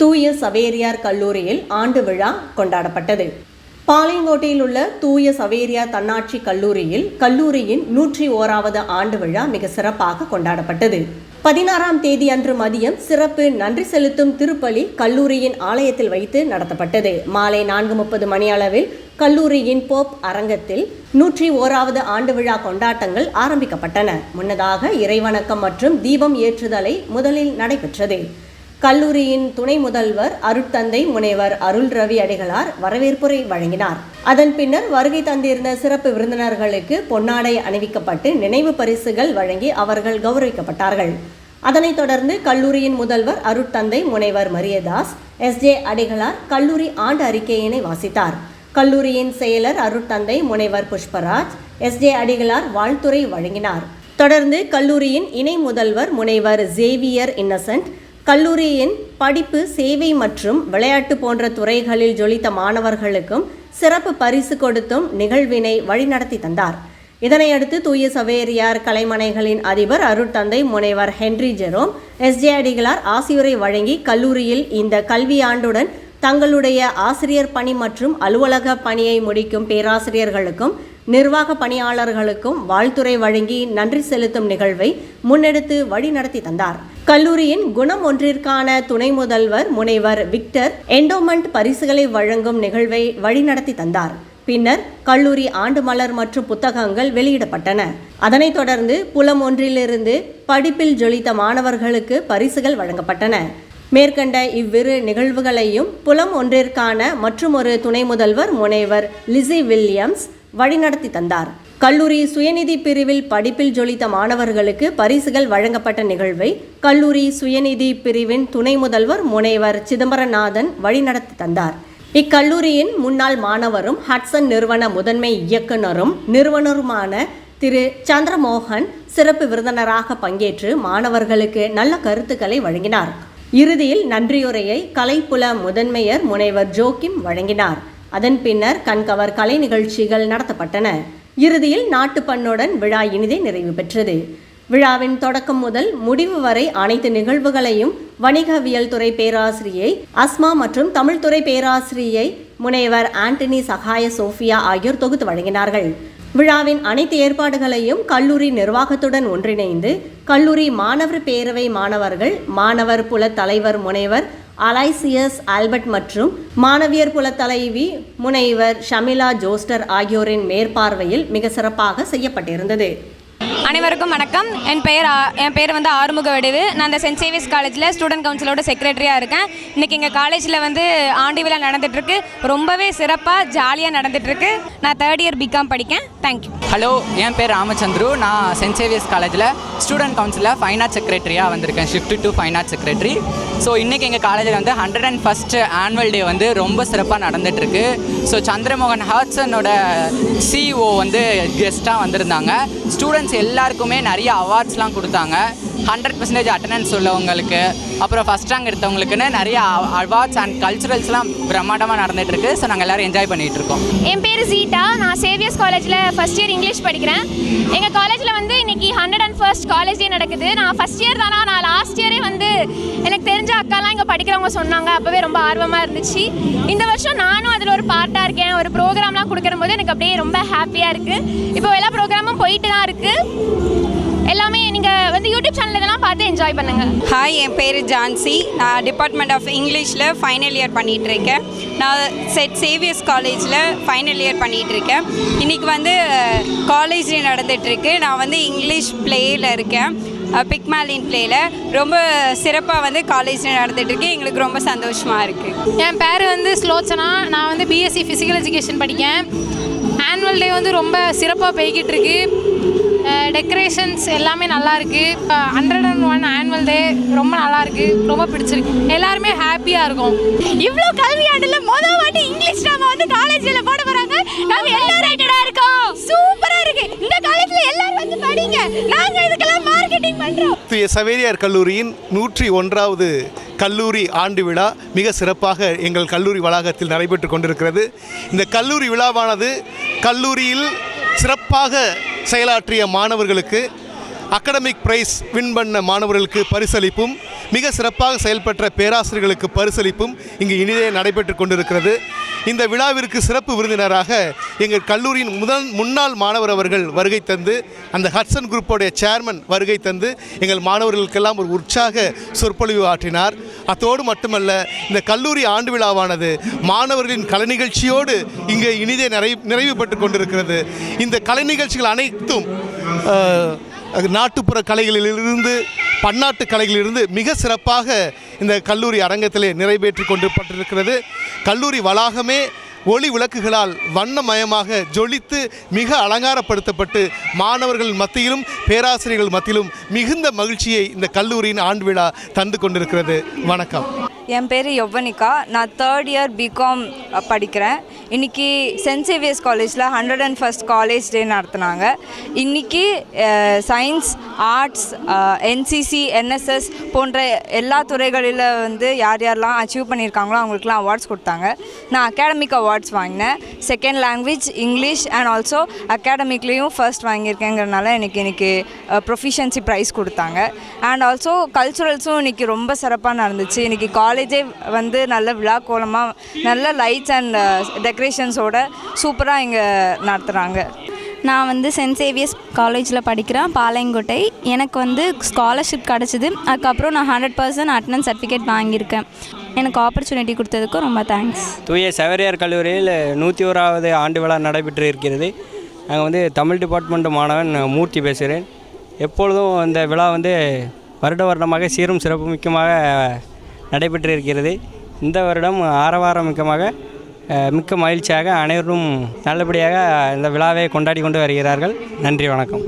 தூய சவேரியார் கல்லூரியில் ஆண்டு விழா கொண்டாடப்பட்டது. பாளையங்கோட்டையில் உள்ள தூய சவேரியார் தன்னாட்சி கல்லூரியில் கல்லூரியின் நூற்றி ஓராவது ஆண்டு விழா மிக சிறப்பாக கொண்டாடப்பட்டது. பதினாறாம் தேதி அன்று மதியம் சிறப்பு நன்றி செலுத்தும் திருப்பலி கல்லூரியின் ஆலயத்தில் வைத்து நடத்தப்பட்டது. மாலை நான்கு முப்பது மணி அளவில் கல்லூரியின் போப் அரங்கத்தில் நூற்றி ஓராவது ஆண்டு விழா கொண்டாட்டங்கள் ஆரம்பிக்கப்பட்டன. முன்னதாக இறைவணக்கம் மற்றும் தீபம் ஏற்றுதலை முதலில் நடைபெற்றது. கல்லூரியின் துணை முதல்வர் அருட்தந்தை முனைவர் அருள் ரவி அடிகளார் வரவேற்புரை வழங்கினார். அதன் பின்னர் வருகை தந்திருந்த சிறப்பு விருந்தினர்களுக்கு பொன்னாடை அணிவிக்கப்பட்டு நினைவு பரிசுகள் வழங்கி அவர்கள் கௌரவிக்கப்பட்டார்கள். அதனைத் தொடர்ந்து கல்லூரியின் முதல்வர் அருட்தந்தை முனைவர் மரியதாஸ் எஸ் ஜே அடிகளார் கல்லூரி ஆண்டு அறிக்கையினை வாசித்தார். கல்லூரியின் செயலர் அருட்தந்தை முனைவர் புஷ்பராஜ் எஸ் ஜே அடிகளார் வாழ்த்துறை வழங்கினார். தொடர்ந்து கல்லூரியின் இணை முதல்வர் முனைவர் ஜேவியர் இன்னசென்ட் கல்லூரியின் படிப்பு சேவை மற்றும் விளையாட்டு போன்ற துறைகளில் ஜொலித்த மாணவர்களுக்கும் சிறப்பு பரிசு கொடுத்தும் நிகழ்வினை வழிநடத்தி தந்தார். இதனையடுத்து தூய சவேரியார் கலைமனைகளின் அதிபர் அருட்தந்தை முனைவர் ஹென்றி ஜெரோம் எஸ்ஜே அடிகளார் ஆசியுரை வழங்கி கல்லூரியில் இந்த கல்வியாண்டுடன் தங்களுடைய ஆசிரியர் பணி மற்றும் அலுவலக பணியை முடிக்கும் பேராசிரியர்களுக்கும் நிர்வாக பணியாளர்களுக்கும் வாழ்த்துரை வழங்கி நன்றி செலுத்தும் நிகழ்வை முன்னெடுத்து வழிநடத்தி தந்தார். கல்லூரியின் குணம் ஒன்றிற்கான துணை முதல்வர் முனைவர் விக்டர் என்டோமெண்ட் பரிசுகளை வழங்கும் நிகழ்வை வழிநடத்தி தந்தார். பின்னர் கல்லூரி ஆண்டு மலர் மற்றும் புத்தகங்கள் வெளியிடப்பட்டன. அதனைத் தொடர்ந்து புலம் ஒன்றிலிருந்து படிப்பில் ஜொலித்த மாணவர்களுக்கு பரிசுகள் வழங்கப்பட்டன. மேற்கண்ட இவ்விரு நிகழ்வுகளையும் புலம் ஒன்றிற்கான மற்றுமொரு துணை முதல்வர் முனைவர் லிசி வில்லியம்ஸ் வழிநடத்தி தந்தார். கல்லூரி சுயநிதி பிரிவில் படிப்பில் ஜொலித்த மாணவர்களுக்கு பரிசுகள் வழங்கப்பட்ட நிகழ்வை கல்லூரி சுயநிதி பிரிவின் துணை முதல்வர் முனைவர் சிதம்பரநாதன் வழிநடத்தி தந்தார். இக்கல்லூரியின் முன்னாள் மாணவரும் ஹட்சன் நிறுவன முதன்மை இயக்குனரும் நிறுவனருமான திரு சந்திரமோகன் சிறப்பு விருந்தினராக பங்கேற்று மாணவர்களுக்கு நல்ல கருத்துக்களை வழங்கினார். இறுதியில் நன்றியுரையை கலைப்புல முதன்மையர் முனைவர் ஜோக்கிம் வழங்கினார். அதன் பின்னர் கண்கவர் கலை நிகழ்ச்சிகள் நடத்தப்பட்டன. இறுதியில் நாட்டுப்பண்ணுடன் விழா இனிதே நிறைவு பெற்றது. விழாவின் தொடக்கம் முதல் முடிவு வரை அனைத்து நிகழ்வுகளையும் வணிகவியல் துறை பேராசிரியை அஸ்மா மற்றும் தமிழ்துறை பேராசிரியை முனைவர் ஆண்டனி சகாய சோஃபியா ஆகியோர் தொகுத்து வழங்கினார்கள். விழாவின் அனைத்து ஏற்பாடுகளையும் கல்லூரி நிர்வாகத்துடன் ஒன்றிணைந்து கல்லூரி மாணவர் பேரவை மாணவர்கள் மாணவர் புல தலைவர் முனைவர் அலைசியஸ் ஆல்பர்ட் மற்றும் மாணவியர் புல தலைவி முனைவர் ஷமிலா ஜோஸ்டர் ஆகியோரின் மேற்பார்வையில் மிக சிறப்பாக செய்யப்பட்டிருந்தது. அனைவருக்கும் வணக்கம். என் பெயர் என் பேர் வந்து ஆறுமுக வடிவு நான் இந்த சென்ட் சேவியர்ஸ் காலேஜில் ஸ்டூடெண்ட் கவுன்சிலோட செக்ரட்டரியாக இருக்கேன். இன்றைக்கி எங்கள் காலேஜில் வந்து ஆண்டு விழா நடந்துகிட்ருக்கு ரொம்பவே சிறப்பாக ஜாலியாக நடந்துகிட்ருக்கு நான் தேர்ட் இயர் பிகாம் படிக்கேன். தேங்க்யூ ஹலோ என் பேர் ராமச்சந்திரு. நான் சென்ட் சேவியர்ஸ் காலேஜில் ஸ்டூடெண்ட் கவுன்சிலில் ஃபைன் செக்ரட்டரியாக வந்திருக்கேன். Shift to fine arts secretary so இன்றைக்கி எங்கள் காலேஜில் வந்து hundred and first annual day வந்து ரொம்ப சிறப்பாக நடந்துகிட்ருக்கு ஸோ சந்திரமோகன் ஹாட்சனோட சிஇஓ வந்து கெஸ்ட்டாக வந்திருந்தாங்க. ஸ்டூடெண்ட்ஸ் எல்லாருக்குமே நிறைய அவார்ட்ஸ்லாம் கொடுத்தாங்க. ஹண்ட்ரட் பர்சன்டேஜ் அட்டண்டன்ஸ் உள்ளவங்களுக்கு அப்புறம் ஃபஸ்ட் ரேங்க் எடுத்தவங்களுக்குன்னு நிறைய அவார்ட்ஸ் அண்ட் கல்ச்சுரல்ஸ்லாம் பிரம்மாண்டமாக நடந்துகிட்ருக்கு ஸோ நாங்கள் எல்லோரும் என்ஜாய் பண்ணிகிட்ருக்கோம் என் பேர் சீட்டா நான் சேவியர்ஸ் காலேஜில் ஃபஸ்ட் இயர் இங்கிலீஷ் படிக்கிறேன். எங்கள் காலேஜில் வந்து இன்னைக்கு hundred and first college day நடக்குது. நான் ஃபஸ்ட் இயர் தானா? நான் லாஸ்ட் இயரே வந்து எனக்கு தெரிஞ்ச அக்காலாம் இங்கே படிக்கிறவங்க சொன்னாங்க. அப்போவே ரொம்ப ஆர்வமாக இருந்துச்சு. இந்த வருஷம் நானும் அதில் ஒரு பார்ட்டாக இருக்கேன். ஒரு ப்ரோக்ராம்லாம் கொடுக்குற போது எனக்கு அப்படியே ரொம்ப ஹாப்பியாக இருக்குது இப்போ எல்லா ப்ரோக்ராமும் போயிட்டு தான் இருக்குது நீங்கள் வந்து யூடியூப் சேனல் இதெல்லாம் பார்த்து என்ஜாய் பண்ணுங்கள் ஹாய் என் பேர் ஜான்சி. நான் டிபார்ட்மெண்ட் ஆஃப் இங்கிலீஷில் ஃபைனல் இயர் பண்ணிகிட்டு இருக்கேன் நான் செட் சேவியர்ஸ் காலேஜில் ஃபைனல் இயர் பண்ணிகிட்டு இருக்கேன் இன்றைக்கி வந்து காலேஜ் நடந்துகிட்ருக்கு நான் வந்து இங்கிலீஷ் பிளேயில் இருக்கேன். பிக்மாலின் பிளேயில் ரொம்ப சிறப்பாக வந்து காலேஜில் நடந்துகிட்ருக்கு எங்களுக்கு ரொம்ப சந்தோஷமாக இருக்குது என் பேர் வந்து ஸ்லோச்சனா நான் வந்து பிஎஸ்சி ஃபிசிக்கல் எஜுகேஷன் படிக்கேன். ஆனுவல் டே வந்து ரொம்ப சிறப்பாக போய்கிட்டு இருக்கு டெக்கரேஷன்ஸ் எல்லாமே நல்லா இருக்கு hundred and one annual day ரொம்ப நல்லா இருக்கு ரொம்ப பிடிச்சிருக்கு. எல்லாருமே ஹாப்பியாக இருக்கும். இவ்வளோ கல்வியாண்டுல மொதல் வாட்டி இங்கிலீஷ் ட்ராமா வந்து காலேஜில் போட போகிறாங்க நாங்கள் எல்லாரும் ரைட்டடாக இருக்கோம்? சூப்பராக இருக்கு. இந்த காலேஜில் எல்லாரும் வந்து படிங்க. நாங்கள் இதுக்கெல்லாம் மார்க்கெட்டிங் பண்ணுறோம் தூய சவேரியார் கல்லூரியின் நூற்றி ஒன்றாவது கல்லூரி ஆண்டு விழா மிக சிறப்பாக எங்கள் கல்லூரி வளாகத்தில் நடைபெற்று கொண்டிருக்கிறது. இந்த கல்லூரி விழாவானது கல்லூரியில் சிறப்பாக செயலாற்றிய மாணவர்களுக்கு அகடமிக் பிரைஸ் வின் பண்ண மாணவர்களுக்கு பரிசளிப்பும் மிக சிறப்பாக செயல்பட்ட பேராசிரியர்களுக்கு பரிசளிப்பும் இங்கு இனிதே நடைபெற்று கொண்டிருக்கிறது. இந்த விழாவிற்கு சிறப்பு விருந்தினராக எங்கள் கல்லூரியின் முதல் முன்னாள் மாணவர் அவர்கள் வருகை தந்து அந்த ஹட்சன் குரூப்போடைய சேர்மன் வருகை தந்து எங்கள் மாணவர்களுக்கெல்லாம் ஒரு உற்சாக சொற்பொழிவு ஆற்றினார். அத்தோடு மட்டுமல்ல இந்த கல்லூரி ஆண்டு விழாவானது மாணவர்களின் கலை நிகழ்ச்சியோடு இங்கே இனிதே நிறைவு நிறைவு பெற்று கொண்டிருக்கிறது. இந்த கலை நிகழ்ச்சிகள் அனைத்தும் நாட்டுப்புற கலைகளிலிருந்து பன்னாட்டு கலைகளிலிருந்து மிக சிறப்பாக இந்த கல்லூரி அரங்கத்திலே நிறைவேற்றி கொண்டிருப்பட்டிருக்கிறது. கல்லூரி வளாகமே ஒளி விளக்குகளால் வண்ணமயமாக ஜொலித்து மிக அலங்காரப்படுத்தப்பட்டு மாணவர்கள் மத்தியிலும் பேராசிரியர்கள் மத்தியிலும் மிகுந்த மகிழ்ச்சியை இந்த கல்லூரியின் ஆண்டு விழா தந்து கொண்டிருக்கிறது. வணக்கம். என் பேர் யௌவனிகா. நான் தேர்ட் இயர் பிகாம் படிக்கிறேன். இன்றைக்கி சென்ட் சேவியர்ஸ் காலேஜில் hundred and first college day நடத்துனாங்க. இன்றைக்கி சயின்ஸ் ஆர்ட்ஸ் என்சிசி என்எஸ்எஸ் போன்ற எல்லா துறைகளில் வந்து யார் யாரெல்லாம் அச்சீவ் பண்ணியிருக்காங்களோ அவங்களுக்குலாம் அவார்ட்ஸ் கொடுத்தாங்க. நான் அகாடமிக் அவார்ட்ஸ் வாங்கினேன். Second language English and also அகாடமிக்லேயும் first வாங்கியிருக்கேங்கிறனால எனக்கு இன்றைக்கி ப்ரொஃபிஷியன்சி ப்ரைஸ் கொடுத்தாங்க. அண்ட் ஆல்சோ கல்ச்சுரல்ஸும் இன்றைக்கி ரொம்ப சிறப்பாக நடந்துச்சு. இன்றைக்கி காலேஜ் வந்து நல்ல விழா கோலமாக நல்ல லைட்ஸ் அண்ட் டெக்கரேஷன்ஸோட சூப்பராக இங்கே நடத்துகிறாங்க நான் வந்து சென்ட் சேவியர்ஸ் காலேஜில் படிக்கிறேன் பாளையங்கோட்டை. எனக்கு வந்து ஸ்காலர்ஷிப் கிடச்சிது. அதுக்கப்புறம் நான் ஹண்ட்ரட் பர்சன்ட் அட்டனன்ஸ் சர்டிஃபிகேட் வாங்கியிருக்கேன். எனக்கு ஆப்பர்ச்சுனிட்டி கொடுத்ததுக்கு ரொம்ப தேங்க்ஸ் தூய சவேரியார் கல்லூரியில் நூற்றி ஓராவது ஆண்டு விழா நடைபெற்று இருக்கிறது. நாங்கள் வந்து தமிழ் டிபார்ட்மெண்ட் மாணவன் மூர்த்தி பேசுகிறேன். எப்பொழுதும் இந்த விழா வந்து வருட வருடமாக சீரும் சிறப்புமிக்கமாக நடைபெற்று இருக்கிறது இந்த வருடம் ஆரவாரம் மிக்கமாக மிக்க மகிழ்ச்சியாக அனைவரும் நல்லபடியாக இந்த விழாவை கொண்டாடி கொண்டு வருகிறார்கள். நன்றி வணக்கம்.